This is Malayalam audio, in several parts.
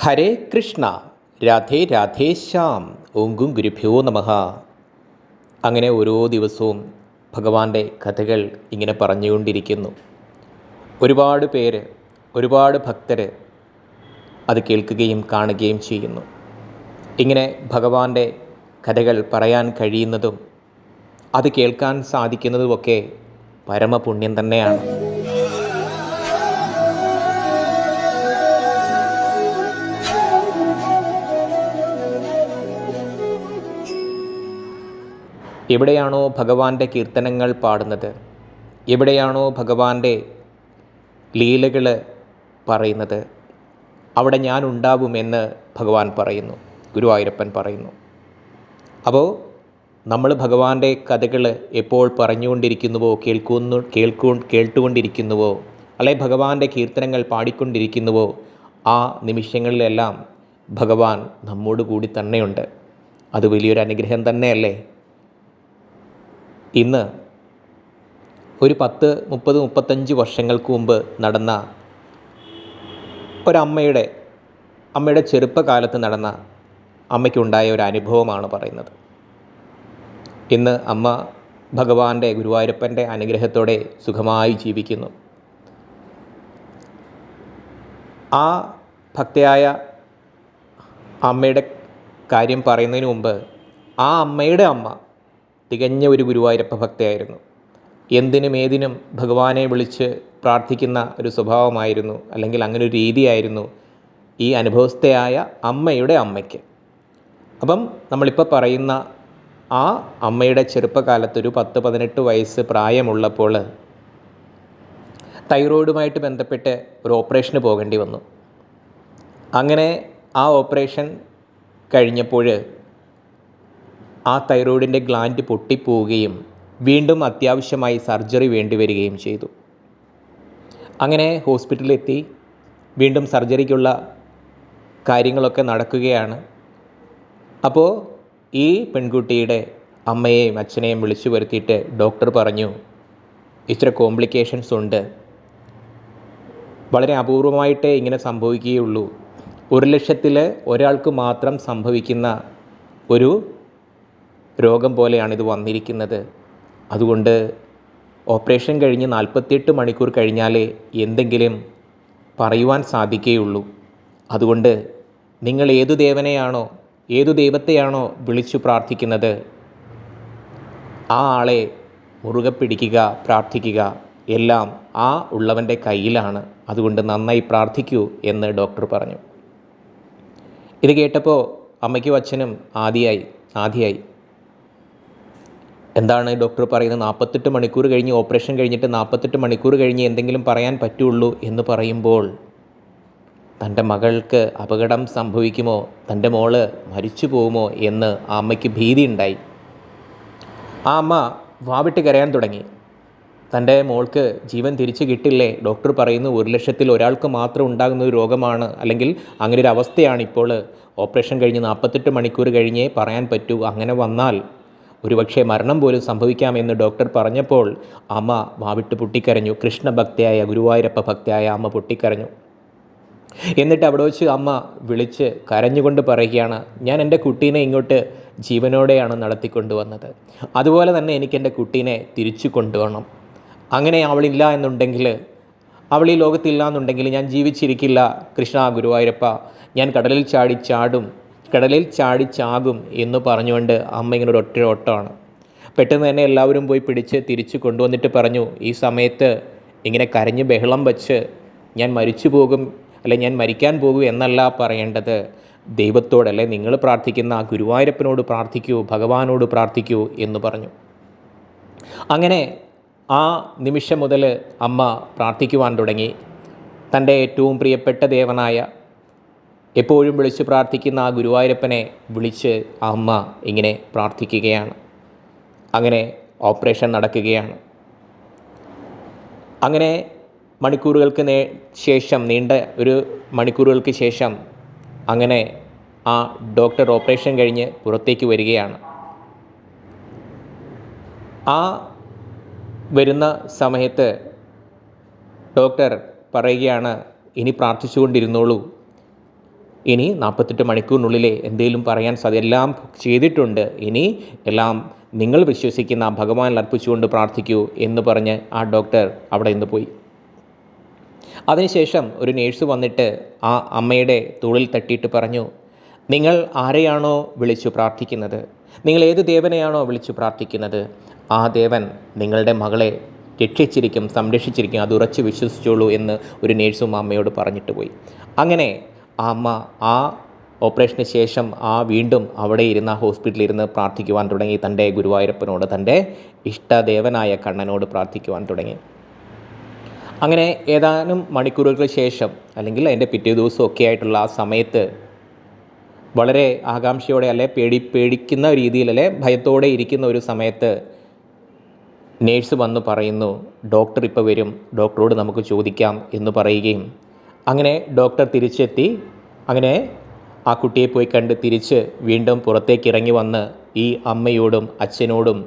ഹരേ കൃഷ്ണ രാധേ രാധേ ശ്യാം ഓങ്കും ഗുരുഭ്യോ നമഃ. അങ്ങനെ ഓരോ ദിവസവും ഭഗവാന്റെ കഥകൾ ഇങ്ങനെ പറഞ്ഞുകൊണ്ടിരിക്കുന്നു. ഒരുപാട് പേര് ഒരുപാട് ഭക്തർ അത് കേൾക്കുകയും കാണുകയും ചെയ്യുന്നു. ഇങ്ങനെ ഭഗവാന്റെ കഥകൾ പറയാൻ കഴിയുന്നതും അത് കേൾക്കാൻ സാധിക്കുന്നതുമൊക്കെ പരമപുണ്യം തന്നെയാണ്. എവിടെയാണോ ഭഗവാന്റെ കീർത്തനങ്ങൾ പാടുന്നത്? എവിടെയാണോ ഭഗവാന്റെ ലീലകൾ പറയുന്നത്? അവിടെ ഞാൻ ഉണ്ടാവുമെന്ന് ഭഗവാൻ പറയുന്നു. ഗുരുവായൂരപ്പൻ പറയുന്നു. അപ്പോൾ നമ്മൾ ഭഗവാന്റെ കഥകൾ എപ്പോൾ പറഞ്ഞുകൊണ്ടിരിക്കുന്നുവോ കേൾക്കുന്നു കേൾക്കു കേട്ടുകൊണ്ടിരിക്കുന്നുവോ അല്ലെ ഭഗവാന്റെ കീർത്തനങ്ങൾ പാടിക്കൊണ്ടിരിക്കുന്നുവോ ആ നിമിഷങ്ങളിലെല്ലാം ഭഗവാൻ നമ്മോട് കൂടി തന്നെയുണ്ട്. അത് വലിയൊരു അനുഗ്രഹം തന്നെയല്ലേ? ഇന്ന് ഒരു പത്ത് മുപ്പത് മുപ്പത്തഞ്ച് വർഷങ്ങൾക്ക് മുമ്പ് നടന്ന ഒരമ്മയുടെ അമ്മയുടെ ചെറുപ്പകാലത്ത് നടന്ന അമ്മയ്ക്കുണ്ടായ ഒരു അനുഭവമാണ് പറയുന്നത്. ഇന്ന് അമ്മ ഭഗവാന്റെ ഗുരുവായൂരപ്പന്റെ അനുഗ്രഹത്തോടെ സുഖമായി ജീവിക്കുന്നു. ആ ഭക്തയായ അമ്മയുടെ കാര്യം പറയുന്നതിന് മുമ്പ് ആ അമ്മയുടെ അമ്മ തികഞ്ഞ ഒരു ഗുരുവായൂരപ്പ ഭക്തയായിരുന്നു. എന്തിനും ഏതിനും ഭഗവാനെ വിളിച്ച് പ്രാർത്ഥിക്കുന്ന ഒരു സ്വഭാവമായിരുന്നു അല്ലെങ്കിൽ അങ്ങനെ ഒരു രീതിയായിരുന്നു ഈ അനുഭവസ്ഥയായ അമ്മയുടെ അമ്മയ്ക്ക്. അപ്പം നമ്മളിപ്പോൾ പറയുന്ന ആ അമ്മയുടെ ചെറുപ്പകാലത്തൊരു പത്ത് പതിനെട്ട് വയസ്സ് പ്രായമുള്ളപ്പോൾ തൈറോയിഡുമായിട്ട് ബന്ധപ്പെട്ട് ഒരു ഓപ്പറേഷന് പോകേണ്ടി വന്നു. അങ്ങനെ ആ ഓപ്പറേഷൻ കഴിഞ്ഞപ്പോൾ ആ തൈറോയിഡിന്റെ ഗ്ലാൻഡ് പൊട്ടിപ്പോവുകയും വീണ്ടും അത്യാവശ്യമായി സർജറി വേണ്ടി വരികയും ചെയ്തു. അങ്ങനെ ഹോസ്പിറ്റലിലെത്തി. വീണ്ടും സർജറിക്കുള്ള കാര്യങ്ങളൊക്കെ നടക്കുകയാണ്. അപ്പോൾ ഈ പെൺകുട്ടിയുടെ അമ്മയെയും അച്ഛനെയും വിളിച്ചു വരുത്തിയിട്ട് ഡോക്ടർ പറഞ്ഞു ഇത്ര കോംപ്ലിക്കേഷൻസ് ഉണ്ട്. വളരെ അപൂർവമായിട്ടേ ഇങ്ങനെ സംഭവിക്കുകയുള്ളൂ. ഒരു ലക്ഷത്തിൽ ഒരാൾക്ക് മാത്രം സംഭവിക്കുന്ന ഒരു രോഗം പോലെയാണ് ഇത് വന്നിരിക്കുന്നത്. അതുകൊണ്ട് ഓപ്പറേഷൻ കഴിഞ്ഞ് നാൽപ്പത്തിയെട്ട് മണിക്കൂർ കഴിഞ്ഞാലേ എന്തെങ്കിലും പറയുവാൻ സാധിക്കുകയുള്ളൂ. അതുകൊണ്ട് നിങ്ങൾ ഏതു ദേവനെയാണോ ഏതു ദൈവത്തെയാണോ വിളിച്ചു പ്രാർത്ഥിക്കുന്നത് ആ ആളെ മുറുകെ പിടിക്കുക പ്രാർത്ഥിക്കുക. എല്ലാം ആ ഉള്ളവന്റെ കയ്യിലാണ്. അതുകൊണ്ട് നന്നായി പ്രാർത്ഥിക്കൂ എന്ന് ഡോക്ടർ പറഞ്ഞു. ഇത് കേട്ടപ്പോൾ അമ്മയ്ക്കും അച്ഛനും ആദ്യമായി ആദിയായി. എന്താണ് ഡോക്ടർ പറയുന്നത്? നാൽപ്പത്തെട്ട് മണിക്കൂർ കഴിഞ്ഞ് ഓപ്പറേഷൻ കഴിഞ്ഞിട്ട് നാൽപ്പത്തെട്ട് മണിക്കൂർ കഴിഞ്ഞ് എന്തെങ്കിലും പറയാൻ പറ്റുള്ളൂ എന്ന് പറയുമ്പോൾ തന്റെ മകൾക്ക് അപകടം സംഭവിക്കുമോ? തന്റെ മോൾ മരിച്ചു പോകുമോ എന്ന് ആ അമ്മയ്ക്ക് ഭീതി ഉണ്ടായി ആ അമ്മ വാവിട്ട് കരയാൻ തുടങ്ങി. തന്റെ മോൾക്ക് ജീവൻ തിരിച്ചു കിട്ടില്ലേ? ഡോക്ടർ പറയുന്നു ഒരു ലക്ഷത്തിൽ ഒരാൾക്ക് മാത്രം ഉണ്ടാകുന്ന ഒരു രോഗമാണ് അല്ലെങ്കിൽ അങ്ങനെ ഒരു അവസ്ഥയാണ് ഇപ്പോൾ ഓപ്പറേഷൻ കഴിഞ്ഞ് നാൽപ്പത്തെട്ട് മണിക്കൂർ കഴിഞ്ഞേ പറയാൻ പറ്റൂ. അങ്ങനെ വന്നാൽ ഒരുപക്ഷെ മരണം പോലും സംഭവിക്കാമെന്ന് ഡോക്ടർ പറഞ്ഞപ്പോൾ അമ്മ വാവിട്ട് പൊട്ടിക്കരഞ്ഞു. കൃഷ്ണഭക്തയായ ഗുരുവായൂരപ്പ ഭക്തയായ അമ്മ പൊട്ടിക്കരഞ്ഞു. എന്നിട്ട് അവിടെ വെച്ച് അമ്മ വിളിച്ച് കരഞ്ഞുകൊണ്ട് പറയുകയാണ് ഞാൻ എന്റെ കുട്ടീനെ ഇങ്ങോട്ട് ജീവനോടെയാണ് നടത്തിക്കൊണ്ടുവന്നത്. അതുപോലെ തന്നെ എനിക്ക് എന്റെ കുട്ടീനെ തിരിച്ചു കൊണ്ടുവരണം. അങ്ങനെ അവളില്ല എന്നുണ്ടെങ്കിൽ അവൾ ഈ ലോകത്തില്ല എന്നുണ്ടെങ്കിൽ ഞാൻ ജീവിച്ചിരിക്കില്ല. കൃഷ്ണ ഗുരുവായൂരപ്പ ഞാൻ കടലിൽ ചാടി ചാടും. കടലിൽ ചാടി ചാകും എന്ന് പറഞ്ഞുകൊണ്ട് അമ്മ ഇങ്ങനെ ഒരു ഒറ്റ ഓട്ടമാണ്. പെട്ടെന്ന് തന്നെ എല്ലാവരും പോയി പിടിച്ച് തിരിച്ച് കൊണ്ടുവന്നിട്ട് പറഞ്ഞു ഈ സമയത്ത് ഇങ്ങനെ കരഞ്ഞ് ബഹളം വച്ച് ഞാൻ മരിച്ചു പോകും അല്ലെ ഞാൻ മരിക്കാൻ പോകും എന്നല്ല പറയേണ്ടത്. ദൈവത്തോട് അല്ലെ നിങ്ങൾ പ്രാർത്ഥിക്കുന്ന ആ ഗുരുവായൂരപ്പനോട് പ്രാർത്ഥിക്കൂ ഭഗവാനോട് പ്രാർത്ഥിക്കൂ എന്ന് പറഞ്ഞു. അങ്ങനെ ആ നിമിഷം മുതൽ അമ്മ പ്രാർത്ഥിക്കുവാൻ തുടങ്ങി. തന്റെ ഏറ്റവും പ്രിയപ്പെട്ട ദേവനായ എപ്പോഴും വിളിച്ച് പ്രാർത്ഥിക്കുന്ന ആ ഗുരുവായൂരപ്പനെ വിളിച്ച് ആ അമ്മ ഇങ്ങനെ പ്രാർത്ഥിക്കുകയാണ്. അങ്ങനെ ഓപ്പറേഷൻ നടക്കുകയാണ്. അങ്ങനെ മണിക്കൂറുകൾക്ക് നേ ശേഷം നീണ്ട ഒരു മണിക്കൂറുകൾക്ക് ശേഷം അങ്ങനെ ആ ഡോക്ടർ ഓപ്പറേഷൻ കഴിഞ്ഞ് പുറത്തേക്ക് വരികയാണ്. ആ വരുന്ന സമയത്ത് ഡോക്ടർ പറയുകയാണ് ഇനി പ്രാർത്ഥിച്ചുകൊണ്ടിരുന്നോളൂ. ഇനി നാൽപ്പത്തെട്ട് മണിക്കൂറിനുള്ളിലെ എന്തെങ്കിലും പറയാൻ സാധ്യത എല്ലാം ചെയ്തിട്ടുണ്ട്. ഇനി എല്ലാം നിങ്ങൾ വിശ്വസിക്കുന്ന ഭഗവാനിൽ അർപ്പിച്ചുകൊണ്ട് പ്രാർത്ഥിക്കൂ എന്ന് പറഞ്ഞ് ആ ഡോക്ടർ അവിടെ നിന്ന് പോയി. അതിനുശേഷം ഒരു നേഴ്സ് വന്നിട്ട് ആ അമ്മയുടെ തോളിൽ തട്ടിയിട്ട് പറഞ്ഞു നിങ്ങൾ ആരെയാണോ വിളിച്ചു പ്രാർത്ഥിക്കുന്നത്? നിങ്ങൾ ഏത് ദേവനെയാണോ വിളിച്ചു പ്രാർത്ഥിക്കുന്നത്? ആ ദേവൻ നിങ്ങളുടെ മകളെ രക്ഷിച്ചിരിക്കും സംരക്ഷിച്ചിരിക്കും അത് ഉറച്ച് വിശ്വസിച്ചോളൂ എന്ന് ഒരു നേഴ്സും അമ്മയോട് പറഞ്ഞിട്ട് പോയി. അങ്ങനെ അമ്മ ആ ഓപ്പറേഷന് ശേഷം ആ വീണ്ടും അവിടെ ഇരുന്ന് ആ ഹോസ്പിറ്റലിൽ ഇരുന്ന് പ്രാർത്ഥിക്കുവാൻ തുടങ്ങി. തന്റെ ഗുരുവായൂരപ്പനോട് തന്റെ ഇഷ്ടദേവനായ കണ്ണനോട് പ്രാർത്ഥിക്കുവാൻ തുടങ്ങി. അങ്ങനെ ഏതാനും മണിക്കൂറുകൾക്ക് ശേഷം അല്ലെങ്കിൽ അതിന്റെ പിറ്റേ ദിവസം ഒക്കെ ആയിട്ടുള്ള ആ സമയത്ത് വളരെ ആകാംക്ഷയോടെ അല്ലെ പേടി പേടിക്കുന്ന രീതിയിൽ അല്ലെ ഭയത്തോടെ ഇരിക്കുന്ന ഒരു സമയത്ത് നേഴ്സ് വന്ന് പറയുന്നു ഡോക്ടർ ഇപ്പോൾ വരും ഡോക്ടറോട് നമുക്ക് ചോദിക്കാം എന്ന് പറയുകയും അങ്ങനെ ഡോക്ടർ തിരിച്ചെത്തി. അങ്ങനെ ആ കുട്ടിയെ പോയി കണ്ട് തിരിച്ച് വീണ്ടും പുറത്തേക്ക് ഇറങ്ങി വന്ന് ഈ അമ്മയോടും അച്ഛനോടും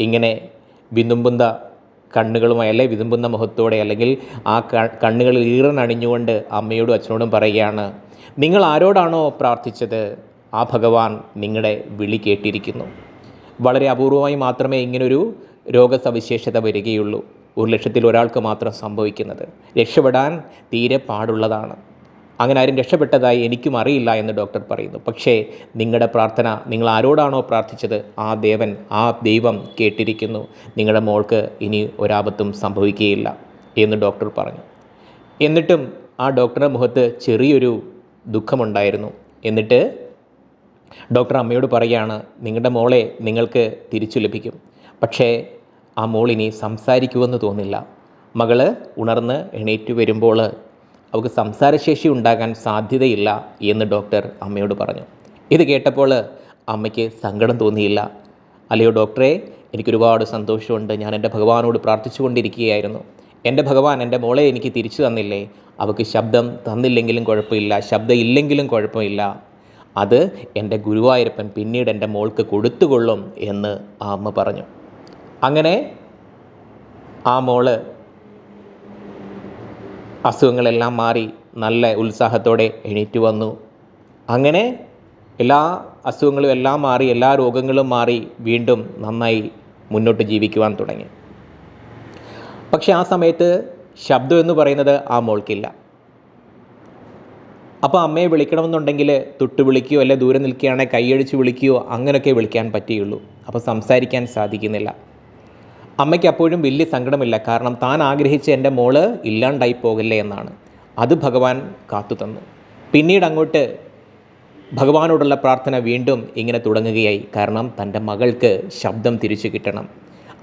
ഇങ്ങനെ വിതുമ്പുന്ന കണ്ണുകളുമായി അല്ലെ വിതുമ്പുന്ന മുഖത്തോടെ അല്ലെങ്കിൽ ആ കണ്ണുകളിൽ ഈറനണിഞ്ഞുകൊണ്ട് അമ്മയോടും അച്ഛനോടും പറയുകയാണ് നിങ്ങൾ ആരോടാണോ പ്രാർത്ഥിച്ചത്? ആ ഭഗവാൻ നിങ്ങളുടെ വിളി കേട്ടിരിക്കുന്നു. വളരെ അപൂർവമായി മാത്രമേ ഇങ്ങനൊരു രോഗസവിശേഷത വരികയുള്ളൂ. ഒരു ലക്ഷത്തിൽ ഒരാൾക്ക് മാത്രം സംഭവിക്കുന്നത്. രക്ഷപ്പെടാൻ തീരെ പാടുള്ളതാണ്. അങ്ങനെ ആരും രക്ഷപ്പെട്ടതായി എനിക്കും അറിയില്ല എന്ന് ഡോക്ടർ പറയുന്നു. പക്ഷേ നിങ്ങളുടെ പ്രാർത്ഥന നിങ്ങൾ ആരോടാണോ പ്രാർത്ഥിച്ചത് ആ ദേവൻ ആ ദൈവം കേട്ടിരിക്കുന്നു. നിങ്ങളുടെ മോൾക്ക് ഇനി ഒരാപത്തും സംഭവിക്കുകയില്ല എന്ന് ഡോക്ടർ പറഞ്ഞു. എന്നിട്ടും ആ ഡോക്ടറുടെ മുഖത്ത് ചെറിയൊരു ദുഃഖമുണ്ടായിരുന്നു. എന്നിട്ട് ഡോക്ടർ അമ്മയോട് പറയുകയാണ് നിങ്ങളുടെ മോളെ നിങ്ങൾക്ക് തിരിച്ചു ലഭിക്കും പക്ഷേ ആ മോളിനി സംസാരിക്കുമെന്ന് തോന്നില്ല. മകൾ ഉണർന്ന് എണീറ്റ് വരുമ്പോൾ അവൾക്ക് സംസാരശേഷി ഉണ്ടാകാൻ സാധ്യതയില്ല എന്ന് ഡോക്ടർ അമ്മയോട് പറഞ്ഞു. ഇത് കേട്ടപ്പോൾ അമ്മയ്ക്ക് സങ്കടം തോന്നിയില്ല. അല്ലയോ ഡോക്ടറെ എനിക്കൊരുപാട് സന്തോഷമുണ്ട്. ഞാൻ എന്റെ ഭഗവാനോട് പ്രാർത്ഥിച്ചുകൊണ്ടിരിക്കുകയായിരുന്നു എന്റെ ഭഗവാൻ എന്റെ മോളെ എനിക്ക് തിരിച്ചു തന്നില്ലേ? അവൾക്ക് ശബ്ദം തന്നില്ലെങ്കിലും കുഴപ്പമില്ല. ശബ്ദം ഇല്ലെങ്കിലും കുഴപ്പമില്ല. അത് എന്റെ ഗുരുവായൂരപ്പൻ പിന്നീട് എന്റെ മോൾക്ക് കൊടുത്തുകൊള്ളും എന്ന് ആ അമ്മ പറഞ്ഞു. അങ്ങനെ ആ മോൾ അസുഖങ്ങളെല്ലാം മാറി നല്ല ഉത്സാഹത്തോടെ എണീറ്റ് വന്നു. അങ്ങനെ എല്ലാ അസുഖങ്ങളും എല്ലാം മാറി എല്ലാ രോഗങ്ങളും മാറി വീണ്ടും നന്നായി മുന്നോട്ട് ജീവിക്കുവാൻ തുടങ്ങി. പക്ഷെ ആ സമയത്ത് ശബ്ദം എന്ന് പറയുന്നത് ആ മോൾക്കില്ല. അപ്പോൾ അമ്മയെ വിളിക്കണമെന്നുണ്ടെങ്കിൽ തൊട്ട് വിളിക്കുകയോ അല്ലെ ദൂരെ നിൽക്കുകയാണെങ്കിൽ കൈയടിച്ച് വിളിക്കുകയോ അങ്ങനെയൊക്കെ വിളിക്കാൻ പറ്റുകയുള്ളൂ. അപ്പോൾ സംസാരിക്കാൻ സാധിക്കുന്നില്ല. അമ്മയ്ക്ക് അപ്പോഴും വലിയ സങ്കടമില്ല. കാരണം താൻ ആഗ്രഹിച്ച എന്റെ മോൾ ഇല്ലാണ്ടായി പോകില്ലേ എന്നാണ്. അത് ഭഗവാൻ കാത്തു തന്നു. പിന്നീട് അങ്ങോട്ട് ഭഗവാനോടുള്ള പ്രാർത്ഥന വീണ്ടും ഇങ്ങനെ തുടങ്ങുകയായി. കാരണം തന്റെ മകൾക്ക് ശബ്ദം തിരിച്ചു കിട്ടണം.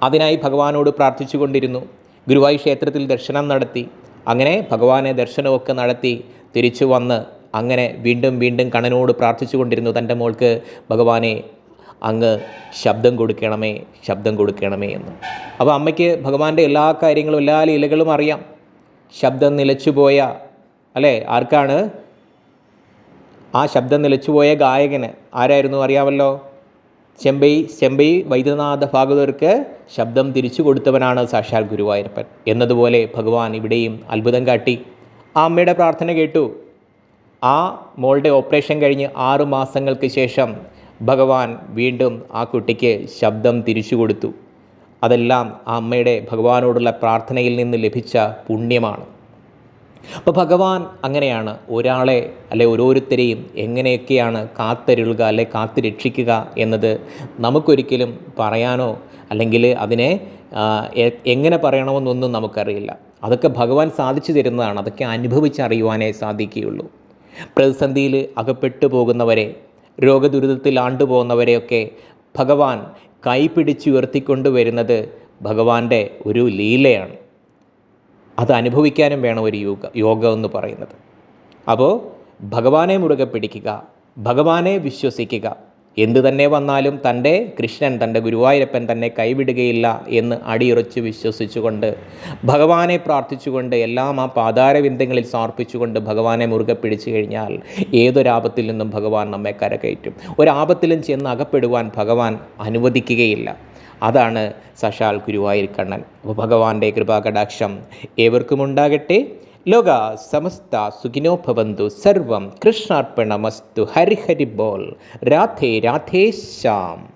അതിനായി ഭഗവാനോട് പ്രാർത്ഥിച്ചു കൊണ്ടിരുന്നു. ഗുരുവായൂർ ക്ഷേത്രത്തിൽ ദർശനം നടത്തി. അങ്ങനെ ഭഗവാനെ ദർശനമൊക്കെ നടത്തി തിരിച്ചു വന്ന് അങ്ങനെ വീണ്ടും വീണ്ടും കണ്ണനോട് പ്രാർത്ഥിച്ചു കൊണ്ടിരുന്നു തന്റെ മോൾക്ക് ഭഗവാനെ. അങ്ങ് ശബ്ദം കൊടുക്കണമേ ശബ്ദം കൊടുക്കണമേ എന്ന്. അപ്പോൾ അമ്മയ്ക്ക് ഭഗവാന്റെ എല്ലാ കാര്യങ്ങളും എല്ലാ ലീലകളും അറിയാം. ശബ്ദം നിലച്ചുപോയ അല്ലേ? ആർക്കാണ്? ആ ശബ്ദം നിലച്ചുപോയ ഗായകന്. ആരായിരുന്നു അറിയാമല്ലോ? ചെമ്പൈ ചെമ്പൈ വൈദ്യനാഥ ഭാഗവതർക്ക് ശബ്ദം തിരിച്ചു കൊടുത്തവനാണ് സാക്ഷാൽ ഗുരുവായൂരപ്പൻ എന്നതുപോലെ ഭഗവാൻ ഇവിടെയും അത്ഭുതം കാട്ടി. ആ അമ്മയുടെ പ്രാർത്ഥന കേട്ടു. ആ മോളുടെ ഓപ്പറേഷൻ കഴിഞ്ഞ് ആറു മാസങ്ങൾക്ക് ശേഷം ഭഗവാൻ വീണ്ടും ആ കുട്ടിക്ക് ശബ്ദം തിരിച്ചു കൊടുത്തു. അതെല്ലാം ആ അമ്മയുടെ ഭഗവാനോടുള്ള പ്രാർത്ഥനയിൽ നിന്ന് ലഭിച്ച പുണ്യമാണ്. അപ്പോൾ ഭഗവാൻ അങ്ങനെയാണ് ഒരാളെ അല്ലെ ഓരോരുത്തരെയും എങ്ങനെയൊക്കെയാണ് കാത്തരുളുക അല്ലെ കാത്തു രക്ഷിക്കുക എന്നത് നമുക്കൊരിക്കലും പറയാനോ അല്ലെങ്കിൽ അതിനെ എങ്ങനെ പറയണമെന്നൊന്നും നമുക്കറിയില്ല. അതൊക്കെ ഭഗവാൻ സാധിച്ചു തരുന്നതാണ്. അതൊക്കെ അനുഭവിച്ചറിയുവാനേ സാധിക്കുകയുള്ളൂ. പ്രതിസന്ധിയിൽ അകപ്പെട്ടു പോകുന്നവരെ രോഗദുരിതത്തിൽ ആണ്ടുപോകുന്നവരെയൊക്കെ ഭഗവാൻ കൈപിടിച്ചുയർത്തിക്കൊണ്ട് വരുന്നത് ഭഗവാന്റെ ഒരു ലീലയാണ്. അത് അനുഭവിക്കാനും വേണം ഒരു യോഗ യോഗ എന്ന് പറയുന്നത്. അപ്പോൾ ഭഗവാനെ മുറുകെ പിടിക്കുക ഭഗവാനെ വിശ്വസിക്കുക എന്തു തന്നെ വന്നാലും തന്റെ കൃഷ്ണൻ തന്റെ ഗുരുവായൂരപ്പൻ തന്നെ കൈവിടുകയില്ല എന്ന് അടിയുറച്ച് വിശ്വസിച്ചുകൊണ്ട് ഭഗവാനെ പ്രാർത്ഥിച്ചുകൊണ്ട് എല്ലാം ആ പാതാരവിന്ദങ്ങളിൽ സമർപ്പിച്ചുകൊണ്ട് ഭഗവാനെ മുറുകെ പിടിച്ചു കഴിഞ്ഞാൽ ഏതൊരാപത്തിൽ നിന്നും ഭഗവാൻ നമ്മെ കരകയറ്റും? ഒരാപത്തിലും ചെന്ന് അകപ്പെടുവാൻ ഭഗവാൻ അനുവദിക്കുകയില്ല. അതാണ് സശാൽ ഗുരുവായൂർ കണ്ണൻ. ഭഗവാന്റെ കൃപാകടാക്ഷം ഏവർക്കും ഉണ്ടാകട്ടെ. ലോക സമസ്ത സുഖിനോ ഭവന്തു. സർവം കൃഷ്ണാർപ്പണമസ്തു. ഹരിഹരി ഹരി ബോൾ. രാധേ രാധേ ശ്യാം.